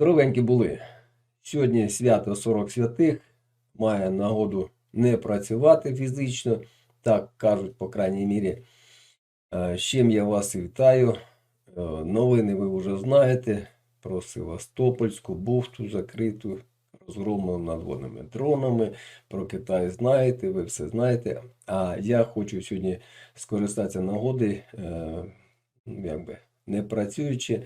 Здоровенькі були. Сьогодні свято 40 святих. Має нагоду не працювати фізично, так кажуть, по крайній мірі. Е, З чим я вас вітаю. Е, Новини ви вже знаєте про Севастопольську буфту закриту, розгромлену надводними дронами. Про Китай знаєте, ви все знаєте. А я хочу сьогодні скористатися нагоди, е, якби не працюючи,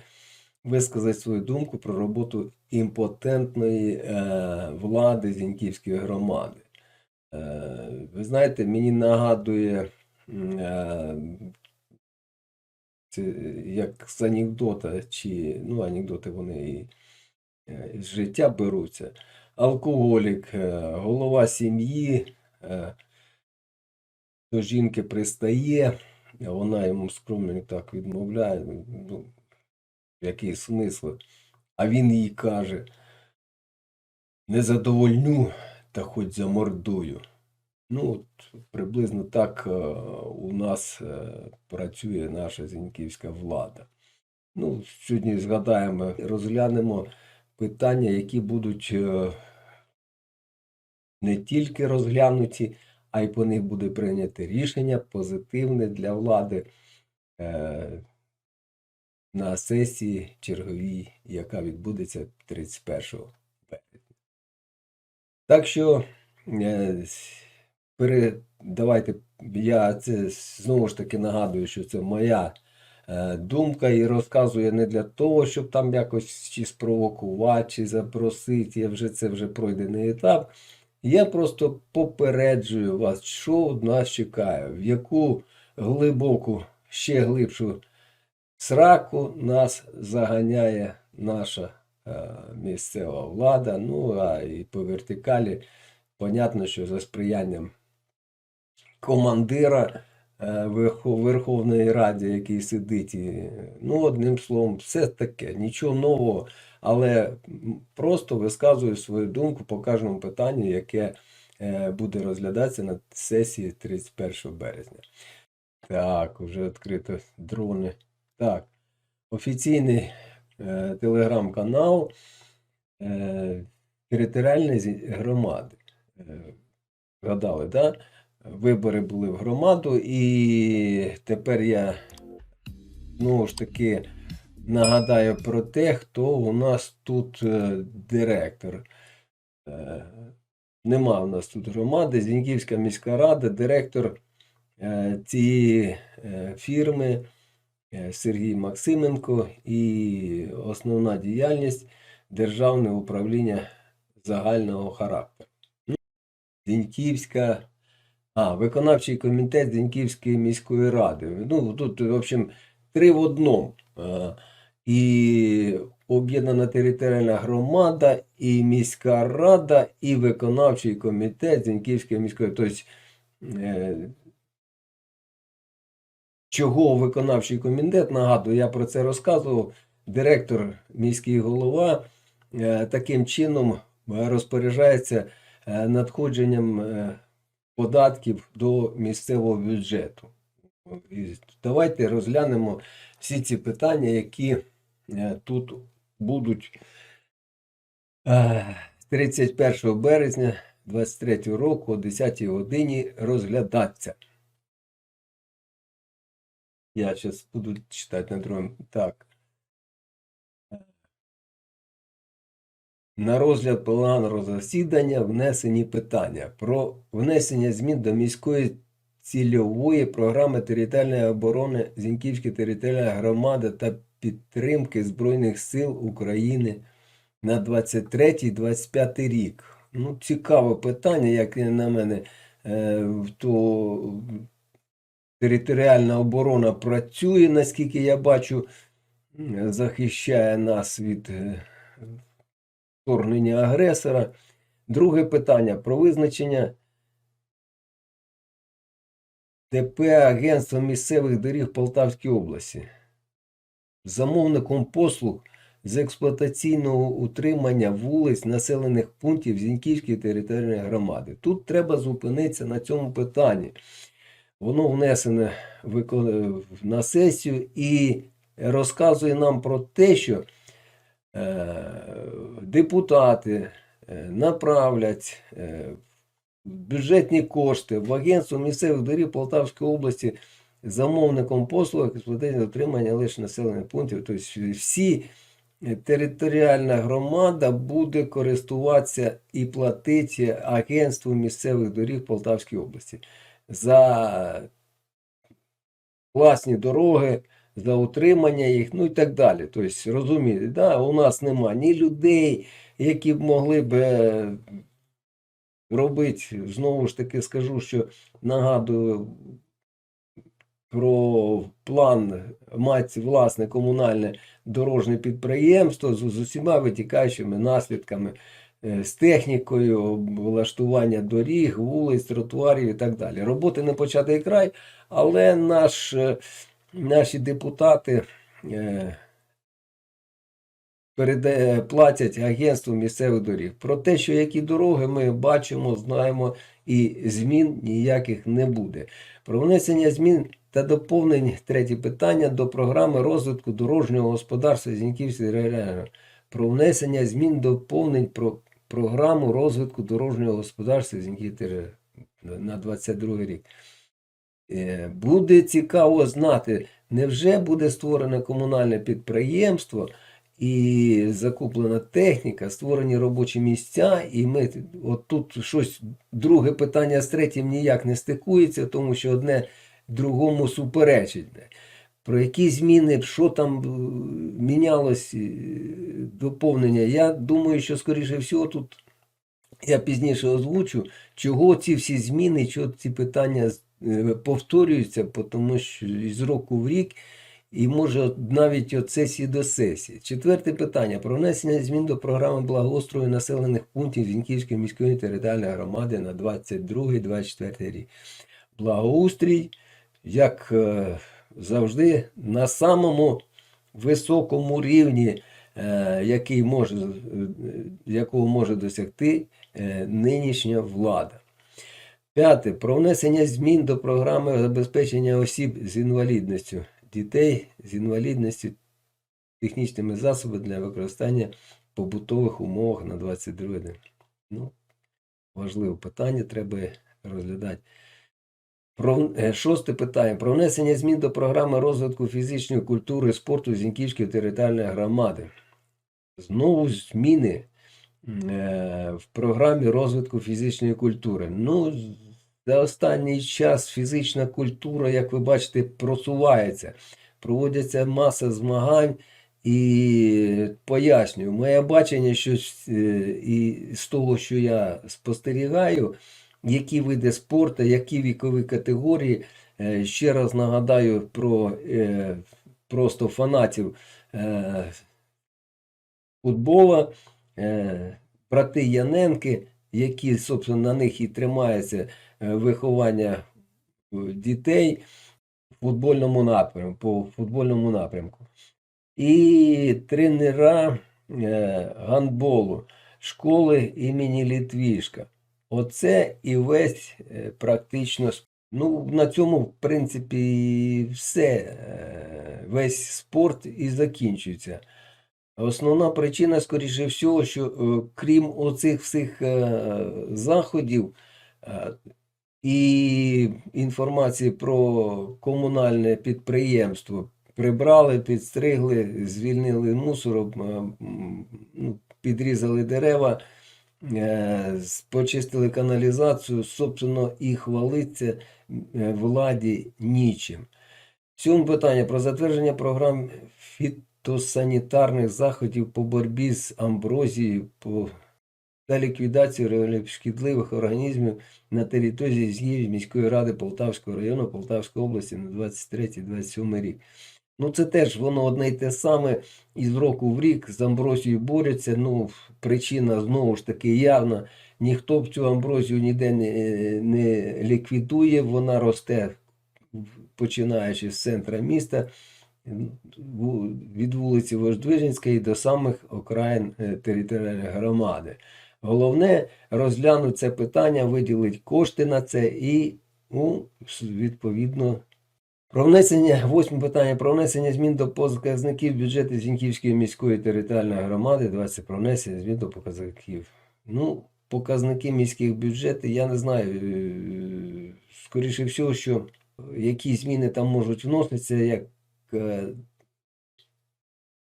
висказати свою думку про роботу імпотентної е, влади Зіньківської громади. Е, ви знаєте, мені нагадує е, це як з анекдота, чи ну, анекдоти вони і е, з життя беруться. Алкоголік, е, голова сім'ї е, до жінки пристає, вона йому скромно так відмовляє. Ну, який смисл? А він їй каже: не задовольню, та хоч замордую. Ну, от, приблизно так е, у нас е, працює наша зіньківська влада. Ну, сьогодні згадаємо, розглянемо питання, які будуть е, не тільки розглянуті, а й по них буде прийнято рішення позитивне для влади на сесії черговій, яка відбудеться 31 березня. Так що е, давайте я це знову ж таки нагадую, що це моя е, думка і розказую не для того, щоб там якось чи спровокувати, чи запросити. Я вже це вже пройдений етап. Я просто попереджую вас, що нас чекає, в яку глибоку, ще глибшу сраку нас заганяє наша е, місцева влада. Ну а і по вертикалі, понятно, що за сприянням командира е, Верховної Ради, який сидить, ну, одним словом, все таке, нічого нового, але просто висказую свою думку по кожному питанню, яке е, буде розглядатися на сесії 31 березня. Так, вже відкрито дрони. Так, офіційний е, телеграм-канал е, територіальної громади. Е, Згадали, так? Да? Вибори були в громаду, і тепер я знову ж таки нагадаю про те, хто у нас тут е, директор. Е, Нема у нас тут громади, Зіньківська міська рада, директор е, цієї е, фірми Сергій Максименко і основна діяльність Державне управління загального характеру. Ну, Зіньківська, а, виконавчий комітет Зіньківської міської ради. Ну, тут, в общем, три в одному. Е, І об'єднана територіальна громада, і міська рада, і виконавчий комітет Зіньківської міської. Тобто, е, чого виконавчий комітет, нагадую, я про це розказував. Директор, міський голова е, таким чином е, розпоряджається е, надходженням податків до місцевого бюджету. І давайте розглянемо всі ці питання, які тут будуть е, 31 березня 2023 року о 10 годині розглядатися. Я зараз буду читати на другому. Так. На розгляд пленарного засідання внесені питання про внесення змін до міської цільової програми територіальної оборони Зіньківської територіальної громади та підтримки Збройних сил України на 23-25 рік. Ну, цікаве питання, як на мене, е, то територіальна оборона працює, наскільки я бачу, захищає нас від е, вторгнення агресора. Друге питання про визначення ТП Агентства місцевих доріг Полтавської області. Замовником послуг з експлуатаційного утримання вулиць населених пунктів Зіньківської територіальної громади. Тут треба зупинитися на цьому питанні. Воно внесене на сесію і розказує нам про те, що е, депутати е, направлять е, бюджетні кошти в Агентство місцевих доріг Полтавської області замовником послуг експлуатації отримання лише населених пунктів. Тобто всі територіальна громада буде користуватися і платити Агентству місцевих доріг Полтавської області за власні дороги, за утримання їх, ну і так далі. Тобто, розумієте, да, у нас нема ні людей, які б могли б е, робити, знову ж таки скажу, що нагадую про план мати власне комунальне дорожнє підприємство з, з усіма витікаючими наслідками, з технікою, влаштування доріг, вулиць, тротуарів і так далі. Роботи не початий край, але наш, е, наші депутати е, переде, платять агентству місцевих доріг. Про те, що які дороги ми бачимо, знаємо, і змін ніяких не буде. Про внесення змін та доповнень третє питання до програми розвитку дорожнього господарства Зіньківської району. Про внесення змін доповнень про програму розвитку дорожнього господарства на 22 рік. Е, Буде цікаво знати, невже буде створене комунальне підприємство і закуплена техніка, створені робочі місця, і ми от тут щось друге питання з третім ніяк не стикується, тому що одне другому суперечить. Про які зміни, що там е, мінялось, е, доповнення. Я думаю, що, скоріше всього, тут я пізніше озвучу, чого ці всі зміни, чого ці питання е, повторюються, тому що з року в рік, і може навіть від сесії до сесії. Четверте питання про внесення змін до програми благоустрою населених пунктів Зіньківської міської територіальної громади на 22-24 рік. Благоустрій, як завжди, на самому високому рівні, е, який може, е, якого може досягти е, нинішня влада. П'яте. Про внесення змін до програми забезпечення осіб з інвалідністю, дітей з інвалідністю технічними засобами для використання в побутових умовах на 22 день. Ну, важливе питання, треба розглядати. Про, е, шосте питання. Про внесення змін до програми розвитку фізичної культури спорту Зіньківської територіальної громади. Знову зміни е, в програмі розвитку фізичної культури. Ну, за останній час фізична культура, як ви бачите, просувається. Проводяться маса змагань і пояснюю, моє бачення, що е, і з того, що я спостерігаю, які види спорту, які вікові категорії. Е, Ще раз нагадаю про е, просто фанатів е, футбола, е, брати Яненки, які, собственно, на них і тримається виховання дітей в футбольному напрямку, по футбольному напрямку. І тренера гандболу школи імені Літвішка. Оце і весь е, практично. Ну, на цьому, в принципі, все. е, Весь спорт і закінчується. Основна причина, скоріше всього, що е, крім оцих всіх заходів і інформації про комунальне підприємство, прибрали, підстригли, звільнили мусор, об- е, м, ну, підрізали дерева, почистили каналізацію, собственно, і хвалиться е, владі нічим. Сьоме питання про затвердження програм фітосанітарних заходів по боротьбі з амброзією по та ліквідацію шкідливих організмів на території Згів міської ради Полтавського району Полтавської області на 23-27 рік. Ну, це теж воно одне й те саме із року в рік з амброзією борються. Ну, причина знову ж таки явна. Ніхто б цю амброзію ніде не, не ліквідує, вона росте починаючи з центра міста, від вулиці Вождвиженської до самих окраїн е, територіальної громади. Головне розглянути це питання, виділити кошти на це і, ну, відповідно, Про внесення, восьме питання, про внесення змін до показників бюджету Зіньківської міської територіальної громади, 20 про внесення змін до показників. Ну, показники міських бюджетів, я не знаю, е, скоріше всього, що які зміни там можуть вноситися, як е,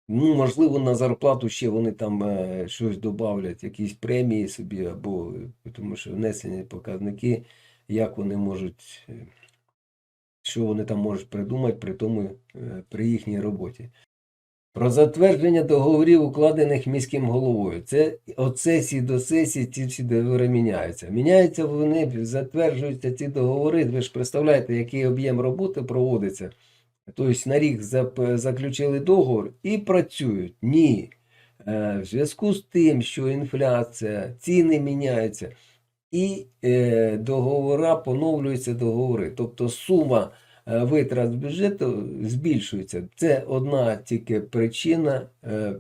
Ну, можливо, на зарплату ще вони там е, щось додавлять, якісь премії собі, або тому що внесені показники, як вони можуть, що вони там можуть придумати при тому, е, при їхній роботі. Про затвердження договорів, укладених міським головою. Це від сесії до сесії ці всі договори міняються. Міняються вони, затверджуються ці договори. Ви ж представляєте, який об'єм роботи проводиться. Тобто на рік заключили договор і працюють. Ні. Е, В зв'язку з тим, що інфляція, ціни міняються, і е, договора поновлюються договори. Тобто сума е, витрат бюджету збільшується. Це одна тільки причина е,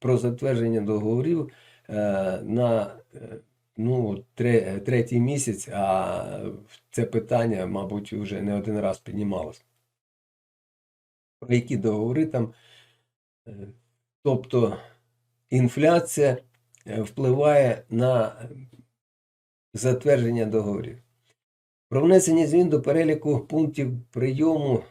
про затвердження договорів е, на е, ну, тре- третій місяць, а це питання, мабуть, вже не один раз піднімалося про які договори там. е, Тобто інфляція е, впливає на затвердження договорів. Про внесення змін до переліку пунктів прийому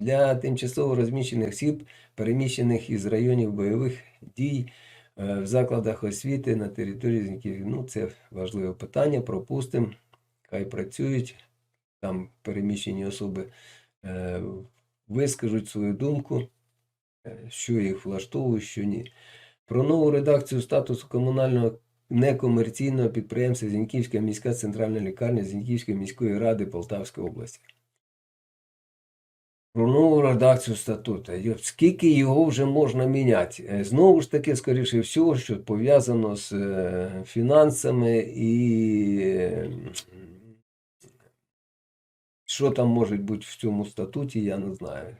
для тимчасово розміщених осіб, переміщених із районів бойових дій е, в закладах освіти на території. Ну, це важливе питання. Пропустимо. Хай працюють. Там переміщені особи е, вискажуть свою думку, е, що їх влаштовує, що ні. Про нову редакцію статусу комунального некомерційного підприємства Зіньківська міська центральна лікарня Зіньківської міської ради Полтавської області. Про нову редакцію статуту. Скільки його вже можна міняти? Е, Знову ж таки, скоріше всього, що пов'язано з е, фінансами і що там може бути в цьому статуті, я не знаю.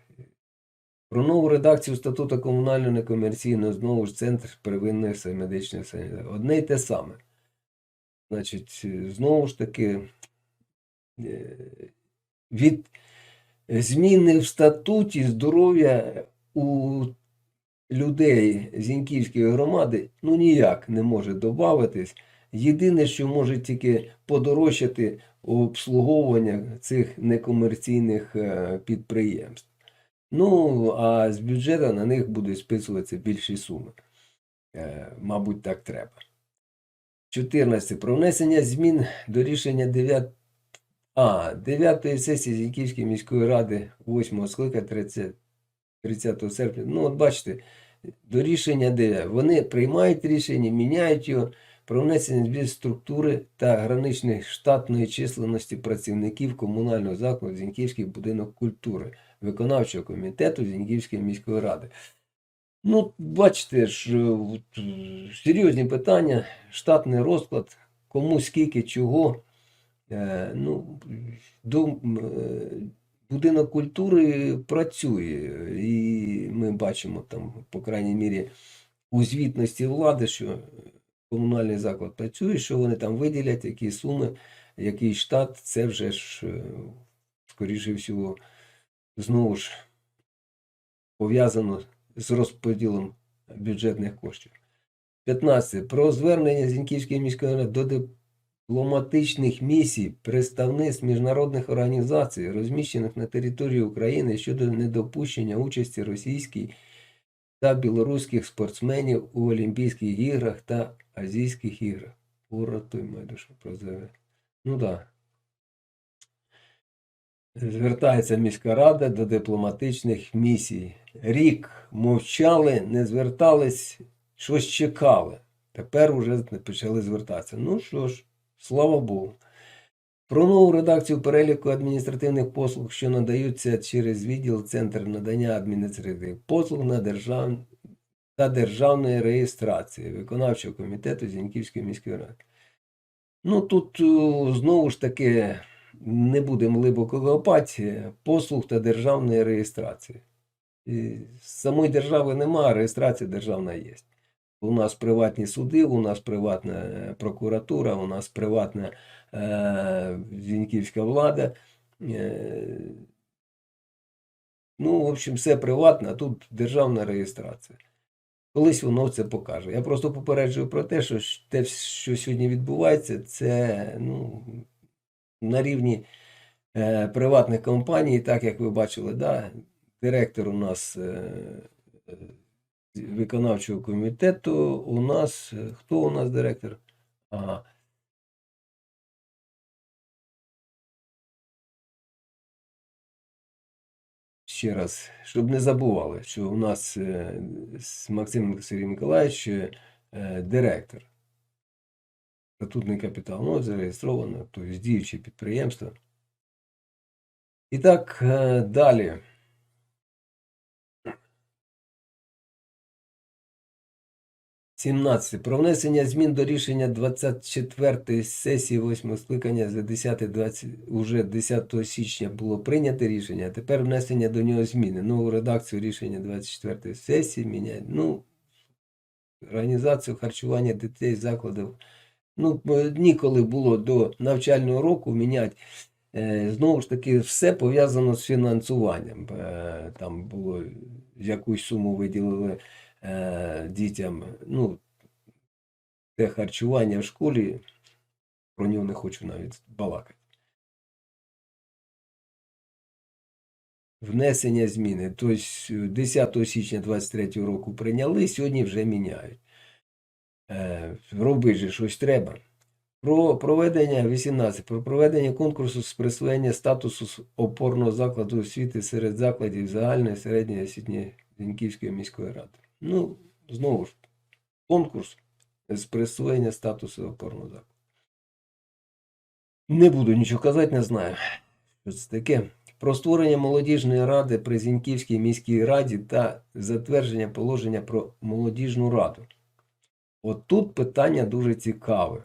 Про нову редакцію статуту комунального некомерційного знову ж центр первинних се- медичних санітарів. Одне й те саме. Значить, е, знову ж таки, е, від зміни в статуті здоров'я у людей Зіньківської громади ну ніяк не може додатись. Єдине, що може тільки подорожчати обслуговування цих некомерційних е, підприємств. Ну, а з бюджету на них будуть списуватися більші суми. Е, Мабуть, так треба. 14. Про внесення змін до рішення 9, а, 9 сесії Зіньківської міської ради 8 склика 30, 30 серпня. Ну, от бачите, до рішення 9. Вони приймають рішення, міняють його про внесення змін структури та граничної штатної численності працівників комунального закладу Зіньківський будинок культури виконавчого комітету Зіньківської міської ради. Ну, бачите ж, е, е, серйозні питання, штатний розклад, кому скільки чого. Е, ну, до, будинок культури працює, і ми бачимо там, по крайній мірі, у звітності влади, що комунальний заклад працює, що вони там виділять, які суми, який штат, це вже ж, скоріше всього, знову ж пов'язано з розподілом бюджетних коштів. 15. Про звернення Зіньківської міської ради до дипломатичних місій представництв міжнародних організацій, розміщених на території України щодо недопущення участі російській та білоруських спортсменів у Олімпійських іграх та Азійських іграх. Уратуй мене душу прозове. Ну так. Да. Звертається міська рада до дипломатичних місій. Рік мовчали, не звертались, щось чекали. Тепер уже почали звертатися. Ну що ж, слава Богу. Про нову редакцію переліку адміністративних послуг, що надаються через відділ Центр надання адміністративних послуг на держав... та державної реєстрації виконавчого комітету Зіньківської міської ради. Ну тут знову ж таки не будемо глибоко копати, послуг та державної реєстрації. І самої держави немає, а реєстрація державна є. У нас приватні суди, у нас приватна е, прокуратура, у нас приватна е, зіньківська влада. Е, Ну, в общем, все приватне, а тут державна реєстрація. Колись воно це покаже. Я просто попереджую про те, що те, що сьогодні відбувається, це ну, на рівні е, приватних компаній, так як ви бачили, да, директор у нас е, е, виконавчого комітету, у нас, е, хто у нас директор? Ага. Ще раз, щоб не забували, що у нас е, Максим Сергій Миколаївич директор. Статутний капітал, ну, зареєстровано, тобто діюче підприємство. І так, е, далі. Сімнадцяте. Про внесення змін до рішення 24-ї сесії 8 скликання за 10 20, уже 10 січня було прийнято рішення, а тепер внесення до нього зміни. Нову редакцію рішення 24-ї сесії міняють. Ну, організацію харчування дітей закладів. Ну, ніколи було до навчального року міняти. Е, Знову ж таки, все пов'язано з фінансуванням. Е, Там було якусь суму виділили е, дітям. Ну, те харчування в школі, про нього не хочу навіть балакати. Внесення зміни. Тобто 10 січня 23 року прийняли, сьогодні вже міняють. Е, робити же щось треба. Про проведення 18. Про проведення конкурсу з присвоєння статусу опорного закладу освіти серед закладів загальної середньої освітньої Зіньківської міської ради. Ну, знову ж, конкурс з присвоєння статусу опорного закладу. Не буду нічого казати, не знаю, що це таке. Про створення молодіжної ради при Зіньківській міській раді та затвердження положення про молодіжну раду. От тут питання дуже цікаве.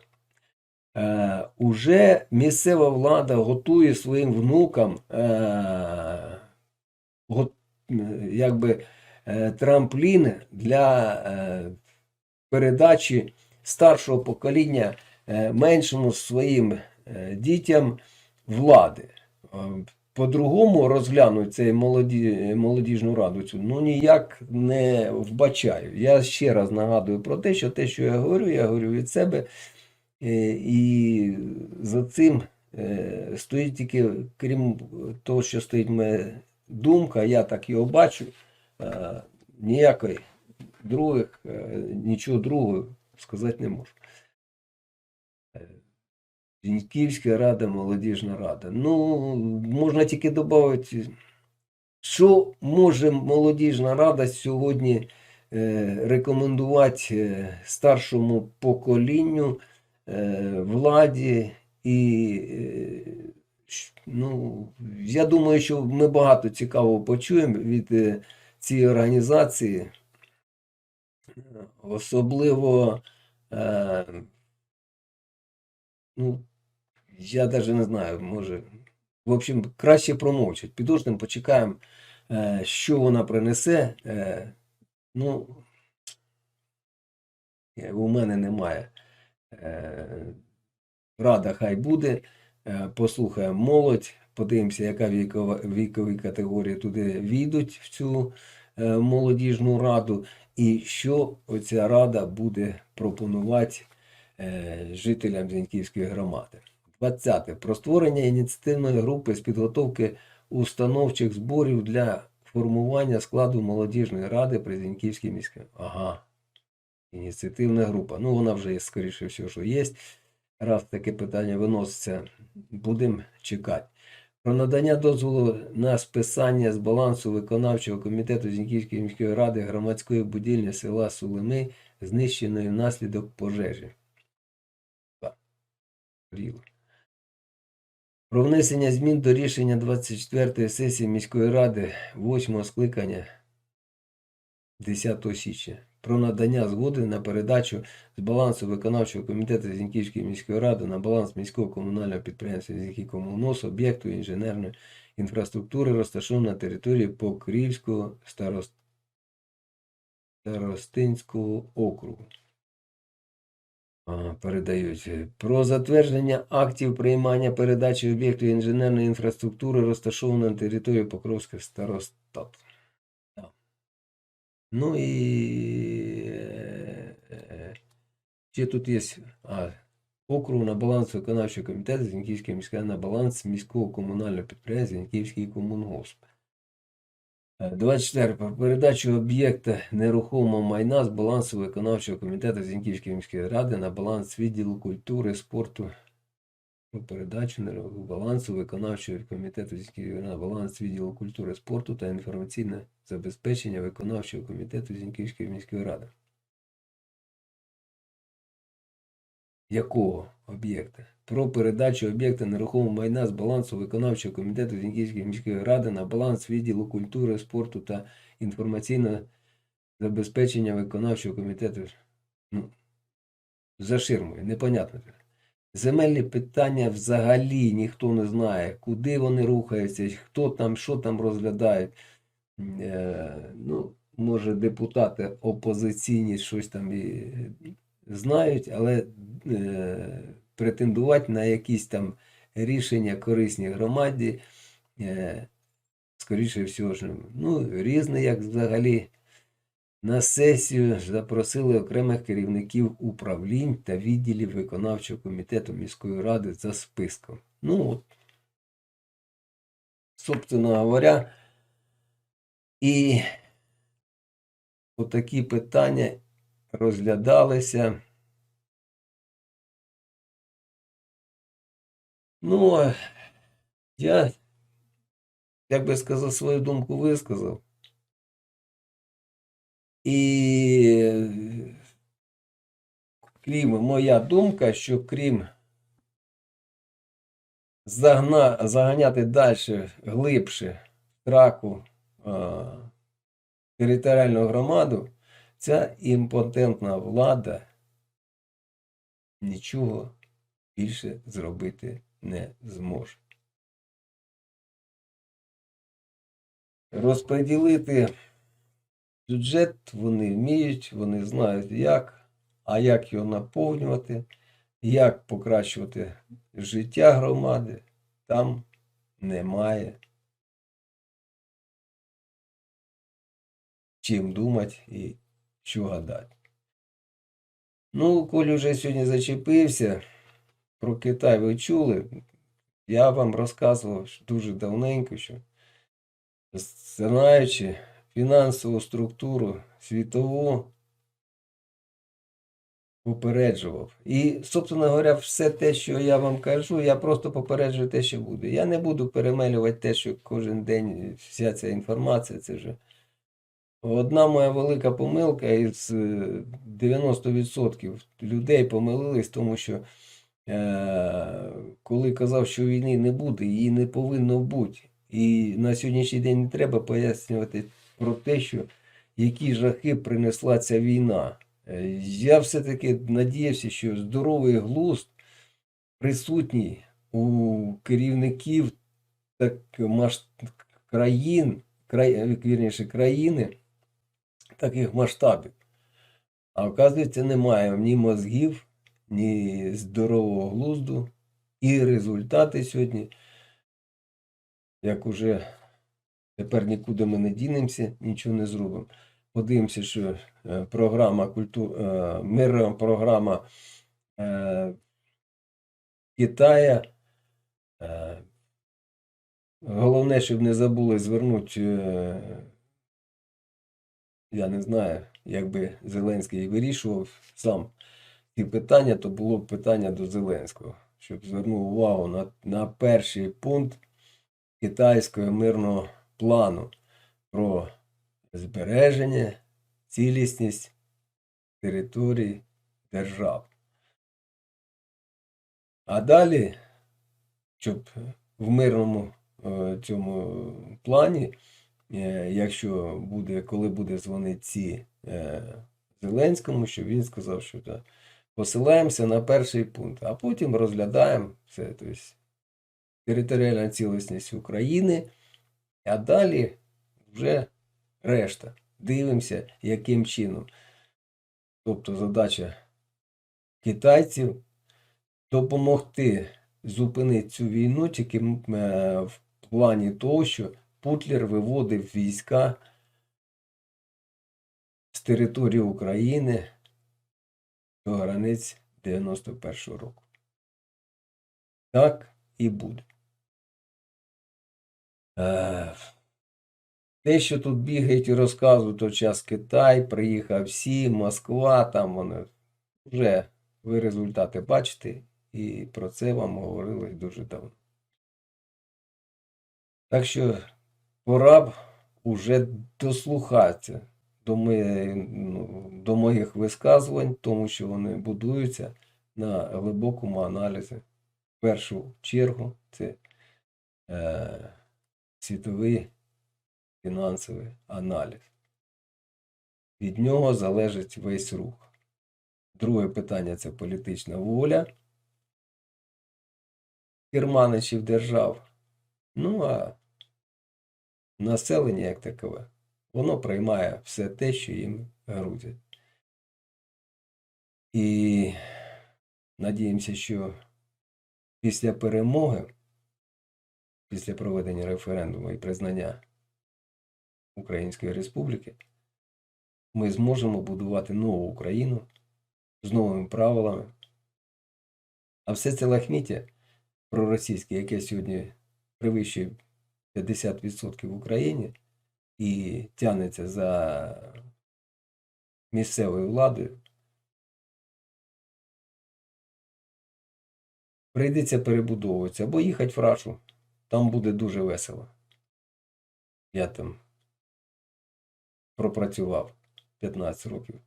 Е, уже місцева влада готує своїм внукам е, го- е, якби, е, трамплін для е, передачі старшого покоління е, меншому своїм е, дітям влади. По-другому розглянуть цей молоді, молодіжну раду цю, ну ніяк не вбачаю. Я ще раз нагадую про те, що те, що я говорю, я говорю від себе. Е, І за цим е, стоїть тільки, крім того, що стоїть моя думка, я так його бачу, е, ніякої других, нічого другого сказати не можу. Зіньківська рада, молодіжна рада. Ну, можна тільки додати, що може молодіжна рада сьогодні е, рекомендувати е, старшому поколінню, е, владі і ну, я думаю, що ми багато цікавого почуємо від цієї організації. Особливо, ну, я навіть не знаю, може. В общем, краще промовчать. Підождемо, почекаємо, е, що вона принесе. Е, ну, е, у мене немає. Рада хай буде. Послухаємо молодь, подивимося, яка вікова, вікові категорії туди війдуть в цю е, молодіжну раду, і що оця рада буде пропонувати е, жителям Зіньківської громади. 20. Про створення ініціативної групи з підготовки установчих зборів для формування складу молодіжної ради при Зіньківській міській. Ага. Ініціативна група. Ну, вона вже є, скоріше всього, що є. Раз таке питання виноситься, будемо чекати. Про надання дозволу на списання з балансу виконавчого комітету Зіньківської міської ради громадської будівлі села Сулими, знищеної внаслідок пожежі. Так. Про внесення змін до рішення 24-ї сесії міської ради 8 скликання 10 січня про надання згоди на передачу з балансу виконавчого комітету Зіньківської міської ради на баланс міського комунального підприємства Зінький комунос об'єкту інженерної інфраструктури, розташованого на території Покрівського старост... старостинського округу. Передають. е, Про затвердження актів приймання передачі об'єктів інженерної інфраструктури, розташованої на території Покровських старостат. Ну і е, е, ще тут є а, округ на баланс виконавчого комітету Зіньківської міської на баланс міського комунального підприємства Зіньківський комунгосп. Е, 24. Про передачу об'єкта нерухомого майна з балансу виконавчого комітету Зіньківської міської ради на баланс відділу культури, спорту. Передачу балансу виконавчого комітету Зіньківської ради на баланс відділу культури, спорту та інформаційне забезпечення виконавчого комітету Зіньківської міської ради. Якого об'єкта? Про передачу об'єкта нерухомого майна з балансу виконавчого комітету Зіньківської міської ради на баланс відділу культури, спорту та інформаційного забезпечення виконавчого комітету. Ну, за ширмою, непонятно. Земельні питання взагалі ніхто не знає, куди вони рухаються, хто там, що там розглядають. Е, ну, може, депутати опозиційні щось там і знають, але е, претендувати на якісь там рішення корисні громаді, е, скоріше всього, ж, ну, різне, як взагалі. На сесію запросили окремих керівників управлінь та відділів виконавчого комітету міської ради за списком. Ну, от, собственно говоря, і отакі питання розглядалися. Ну, я, як би сказав, свою думку висказав. І крім моя думка, що крім загна, заганяти далі глибше траку а, територіальну громаду, ця імпотентна влада нічого більше зробити не зможе. Розподілити бюджет вони вміють, вони знають як, а як його наповнювати, як покращувати життя громади, там немає чим думати і що гадати. Ну, коли вже сьогодні зачепився, про Китай ви чули, я вам розказував дуже давненько, що знаючи фінансову структуру світову, попереджував. І, собственно говоря, все те, що я вам кажу, я просто попереджую те, що буде. Я не буду перемелювати те, що кожен день вся ця інформація, це вже. Одна моя велика помилка із е, 90% людей помилились, тому що е, коли казав, що війни не буде, її не повинно бути. І на сьогоднішній день не треба пояснювати про те, що які жахи принесла ця війна. Е, Я все-таки надіявся, що здоровий глузд присутній у керівників так, країн, край... вірніше, країни таких масштабів. А оказується, немає ні мозгів, ні здорового глузду. І результати сьогодні, як уже тепер нікуди ми не дінемося, нічого не зробимо. Подивимося, що е, програма культур, е, мирна програма е, Китая. Головне, щоб не забули звернути, я не знаю, якби Зеленський вирішував сам ці питання, то було б питання до Зеленського, щоб звернув увагу на, на перший пункт китайського мирного плану про збереження, цілісність територій держав. А далі, щоб в мирному е, цьому плані, е, якщо буде, коли буде дзвонити ці е, Зеленському, щоб він сказав, що так, посилаємося на перший пункт, а потім розглядаємо все, тобто територіальна цілісність України, а далі вже решта. Дивимося, яким чином. Тобто задача китайців допомогти зупинити цю війну тільки е, в плані того, що Путлер виводив війська з території України до границь 91-го року. Так і буде. Е, Те, що тут бігають і розказують, то час Китай, приїхав всі, Москва, там вони вже ви результати бачите, і про це вам говорили дуже давно. Так що пора б уже дослухатися до, моє, ну, до моїх висказувань, тому що вони будуються на глибокому аналізі. В першу чергу це е, світовий фінансовий аналіз. Від нього залежить весь рух. Друге питання це політична воля керманичів держав. Ну а населення як такове, воно приймає все те, що їм грузять. І надіємося, що після перемоги, після проведення референдуму і признання Української Республіки, ми зможемо будувати нову Україну з новими правилами. А все це лахміття проросійське, яке сьогодні перевищує 50% в Україні і тягнеться за місцевою владою, прийдеться перебудовуватися або їхати в Рашу. Там буде дуже весело. Я там пропрацював 15 років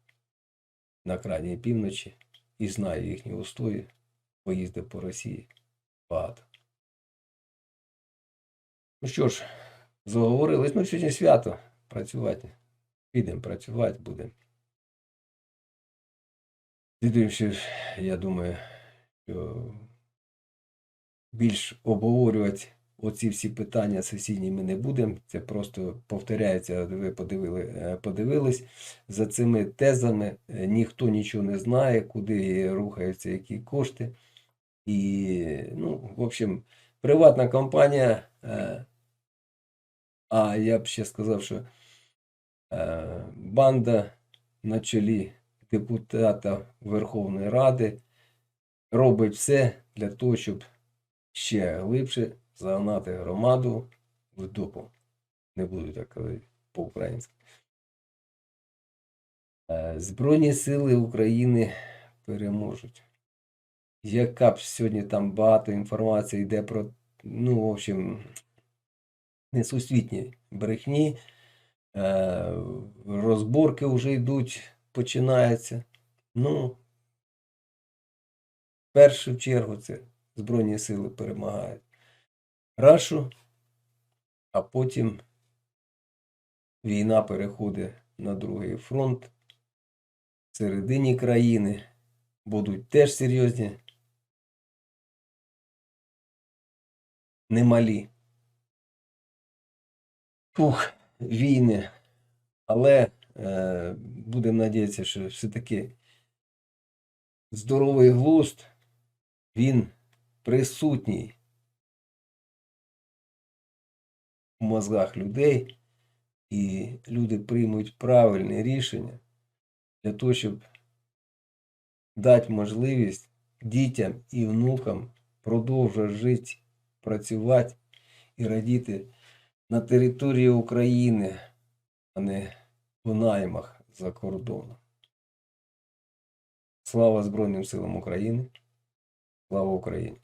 на крайній півночі і знаю їхні устої, поїздив по Росії багато. Ну що ж, заговорились. Ну, сьогодні свято працювати. Підемо працювати будемо. Слідуючи, я думаю, що більш обговорювати оці всі питання сесійні ми не будемо. Це просто повторяється, ви подивили, е, подивились. За цими тезами е, ніхто нічого не знає, куди рухаються які кошти. І, ну, в общем, приватна компанія, е, а я б ще сказав, що е, банда на чолі депутата Верховної Ради робить все для того, щоб ще глибше загнати громаду в дупу. Не буду так казати по-українськи. Е, Збройні сили України переможуть. Яка б сьогодні там багато інформації йде про, ну, в общем, несусвітні брехні, е, розборки вже йдуть, починаються. Ну, в першу чергу це Збройні сили перемагають. Рашу, а потім війна переходить на другий фронт. Всередині країни будуть теж серйозні, немалі. Фух, війни. Але е, будемо надіятися, що все-таки здоровий глузд, він присутній в мозгах людей, і люди приймуть правильне рішення для того, щоб дати можливість дітям і внукам продовжувати жити, працювати і радіти на території України, а не в наймах за кордоном. Слава Збройним силам України! Слава Україні!